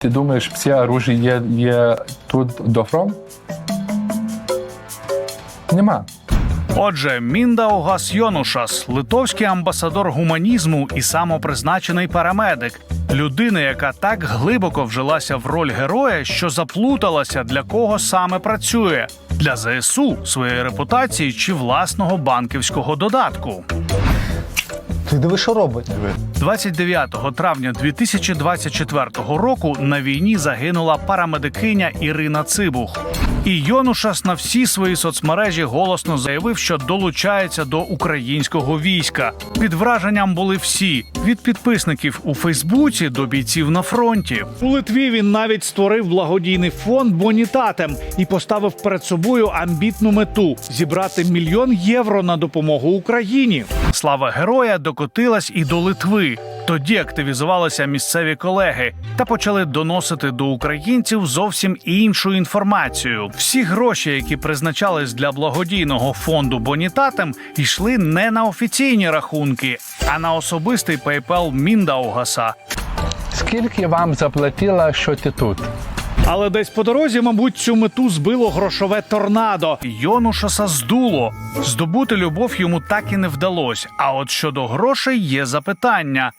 Ти думаєш, всі оружие є, є тут до фронт? Нема. Отже, Міндаугас Йонушас, литовський амбасадор гуманізму і самопризначений парамедик, людина, яка так глибоко вжилася в роль героя, що заплуталася, для кого саме працює для ЗСУ, своєї репутації чи власного банківського додатку. Ти диви, що робить? 29 травня 2024 року на війні загинула парамедикиня Ірина Цибух. І Йонушас на всі свої соцмережі голосно заявив, що долучається до українського війська. Під враженням були всі від підписників у Фейсбуці до бійців на фронті. У Литві він навіть створив благодійний фонд Бонітатем і поставив перед собою амбітну мету зібрати мільйон євро на допомогу Україні. Слава героя докотилась і до Литви. Тоді активізувалися місцеві колеги та почали доносити до українців зовсім іншу інформацію. Всі гроші, які призначались для благодійного фонду Бонітатем, йшли не на офіційні рахунки, а на особистий PayPal Міндаугаса. Скільки вам заплатила, що ти тут? Але десь по дорозі, мабуть, цю мету збило грошове торнадо. Йонушаса здуло. Здобути любов йому так і не вдалося. А от щодо грошей є запитання.